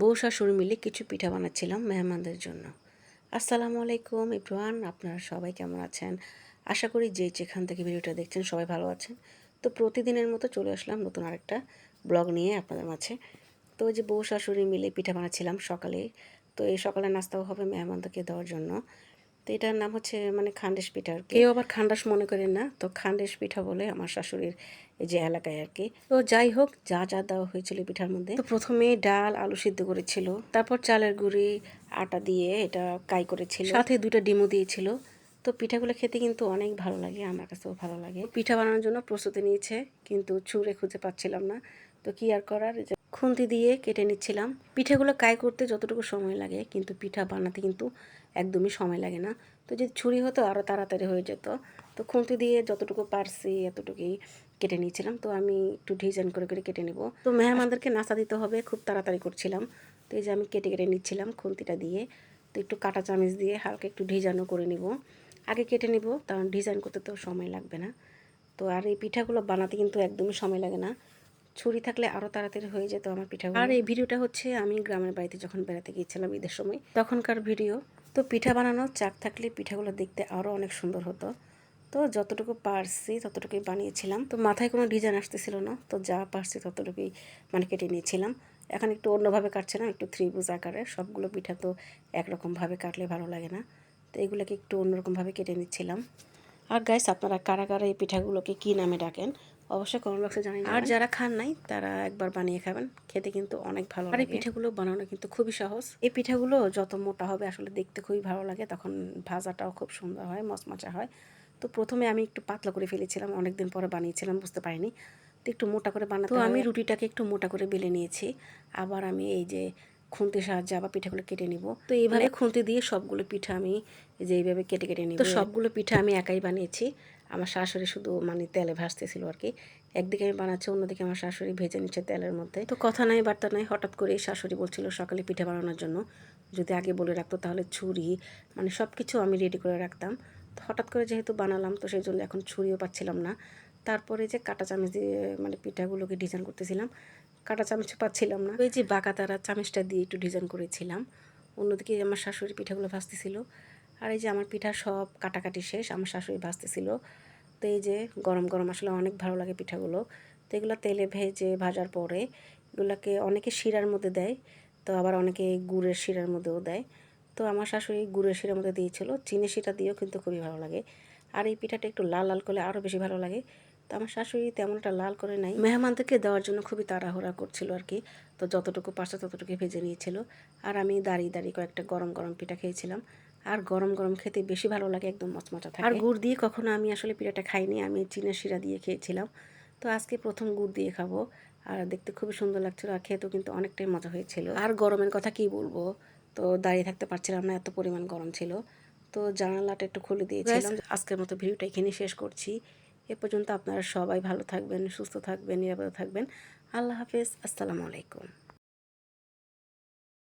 বউ শাশুড়ি মিলে কিছু পিঠা বানাচ্ছিলাম মেহমানদের জন্য। আসসালামু আলাইকুম ইব্রাহান আপনারা সবাই কেমন আছেন? আশা করি যে যেখান থেকে ভিডিওটা দেখছেন সবাই ভালো আছেন। তো প্রতিদিনের মতো চলে আসলাম নতুন আরেকটা ব্লগ নিয়ে আপনাদের মাঝে। তো ওই যে বউ শাশুড়ি মিলে পিঠা বানাচ্ছিলাম সকালে। তো এই সকালে নাস্তাও হবে মেহমানদেরকে দেওয়ার জন্য। তো এটার নাম হচ্ছে মানে খান্ডেশ পিঠা আর কেউ আবার খান্ডাস মনে করেন না, তো খান্ডেশ পিঠা বলে আমার শাশুড়ির এই যে এলাকায় আর কি। তো যাই হোক, যা যা দেওয়া হয়েছিল পিঠার মধ্যে। তো প্রথমে ডাল, আলু সিদ্ধ করেছিল, তারপর চালের গুঁড়ি, আটা দিয়ে এটা কাই করেছিল। সাথে দুটো ডিমও দিয়েছিল। তো পিঠাগুলো খেতে কিন্তু অনেক ভালো লাগে, আমার কাছেও ভালো লাগে। পিঠা বানানোর জন্য প্রস্তুতি নিয়েছে, কিন্তু ছুঁড়ে খুঁজে পাচ্ছিলাম না। তো কি আর করার? খুন্তি দিয়ে কেটে নিচ্ছিলাম। পিঠেগুলো কাই করতে যতটুকু সময় লাগে, কিন্তু পিঠা বানাতে কিন্তু একদমই সময় লাগে না। তো যদি ছুরি হতো আরও তাড়াতাড়ি হয়ে যেত। তো খুন্তি দিয়ে যতটুকু পারছি এতটুকুই কেটে নিয়েছিলাম তো আমি একটু ডিজাইন করে করে কেটে নেব। তো মেহমানদেরকে নাস্তা দিতে হবে, খুব তাড়াতাড়ি করছিলাম। তো এই যে আমি কেটে কেটে নিচ্ছিলাম খুন্তিটা দিয়ে। তো একটু কাটা চামিচ দিয়ে হালকা একটু ডিজাইনও করে নিব। আগে কেটে নিব, কারণ ডিজাইন করতে তো সময় লাগবে না। তো আর এই পিঠাগুলো বানাতে কিন্তু একদমই সময় লাগে না। ছুরি থাকলে আরও তাড়াতাড়ি হয়ে যেত আমার পিঠা আর এই ভিডিওটা হচ্ছে আমি গ্রামের বাড়িতে যখন বেড়াতে গিয়েছিলাম ঈদের সময়, তখনকার ভিডিও। তো পিঠা বানানো চাক থাকলে পিঠাগুলো দেখতে আরও অনেক সুন্দর হতো। তো যতটুকু পারছি ততটুকুই বানিয়েছিলাম। তো মাথায় কোনো ডিজাইন আসতেছিল না, তো যা পারছি ততটুকুই মানে কেটে নিয়েছিলাম। এখন একটু অন্যভাবে কাটছিলাম একটু থ্রিবুজ আকারে। সবগুলো পিঠা তো একরকমভাবে কাটলে ভালো লাগে না। তো এগুলোকে একটু অন্যরকমভাবে কেটে নিচ্ছিলাম। আর গাইস আপনারা কারা কারা এই পিঠাগুলোকে কী নামে ডাকেন অবশ্যই কমেন্ট বক্সে জানিয়ে আর যারা খান নাই তারা একবার বানিয়ে খাবেন। খেতে কিন্তু অনেক ভালো আর এই পিঠাগুলো বানানো কিন্তু খুবই সহজ। এই পিঠাগুলো যত মোটা হবে আসলে দেখতে খুবই ভালো লাগে। তখন ভাজাটাও খুব সুন্দর হয় মচমচা হয়। তো প্রথমে আমি একটু পাতলা করে ফেলেছিলাম অনেকদিন পরে বানিয়েছিলাম বুঝতে পারিনি। তো একটু মোটা করে বানাতে আমি রুটিটাকে একটু মোটা করে বেলে নিয়েছি। আবার আমি এই যে খুন্তির সাহায্যে আবার পিঠাগুলো কেটে নিব। তো এইভাবে খুন্তি দিয়ে সবগুলো পিঠা আমি যে এইভাবে কেটে কেটে নিব। তো সবগুলো পিঠা আমি একাই বানিয়েছি। আমার শাশুড়ি শুধু মানে তেলে ভাসতেছিল আর কি। একদিকে আমি বানাচ্ছি অন্যদিকে আমার শাশুড়ি ভেজে নিচ্ছে তেলের মধ্যে। তো কথা নাই বার্তা নাই হঠাৎ করে শাশুড়ি বলছিল সকালে পিঠা বানানোর জন্য। যদি আগে বলে রাখতো তাহলে ছুরি মানে সব কিছু আমি রেডি করে রাখতাম। তো হঠাৎ করে যেহেতু বানালাম তো সেই জন্য এখন ছুরিও পাচ্ছিলাম না। তারপরে যে কাটা চামচ দিয়ে মানে পিঠাগুলোকে ডিজাইন করতেছিলাম কাটা চামচ পাচ্ছিলাম না। ওই যে বাঁকা তারা চামচটা দিয়ে একটু ডিজাইন করেছিলাম। অন্যদিকে আমার শাশুড়ি পিঠাগুলো ভাজতেছিল। আর এই যে আমার পিঠা সব কাটাকাটি শেষ, আমার শাশুড়ি ভাজতেছিল। তো এই যে গরম গরম আসলে অনেক ভালো লাগে পিঠাগুলো। তো এগুলো তেলে ভেজে ভাজার পরে এগুলোকে অনেকে শিরার মধ্যে দেয়, তো আবার অনেকে গুড়ের শিরার মধ্যেও দেয়। তো আমার শাশুড়ি গুড়ের শিরার মধ্যে দিয়েছিল। চিনি শিরা দিয়েও কিন্তু খুবই ভালো লাগে। আর এই পিঠাটা একটু লাল লাল করলে আরও বেশি ভালো লাগে। তো আমার শাশুড়ি তেমন একটা লাল করে নাই। মেহমানদেরকে দেওয়ার জন্য খুবই তাড়াহুড়া করছিল আর কি। তো যতটুকু পারছে ততটুকু ভেজে নিয়েছিল। আর আমি দাঁড়িয়ে দাঁড়িয়ে কয়েকটা গরম গরম পিঠা খেয়েছিলাম। আর গরম গরম খেতে বেশি ভালো লাগে একদম মচমচা থাকে। আর গুড় দিয়ে কখনো আমি আসলে পিঠাটা খাইনি আমি চিনের শিরা দিয়ে খেয়েছিলাম। তো আজকে প্রথম গুড় দিয়ে খাব। আর দেখতে খুবই সুন্দর লাগছিল আর খেতেও কিন্তু অনেকটাই মজা হয়েছিল। আর গরমের কথা কি বলব? তো দাঁড়িয়ে থাকতে পারছিলাম না এত পরিমাণ গরম ছিল। তো জানালাটা একটু খুলে দিয়েছিলাম। আজকের মতো ভিডিওটা এখানে শেষ করছি। এ পর্যন্ত আপনারা সবাই ভালো থাকবেন সুস্থ থাকবেন নিরাপদে থাকবেন। আল্লাহ হাফেজ আসসালামু আলাইকুম।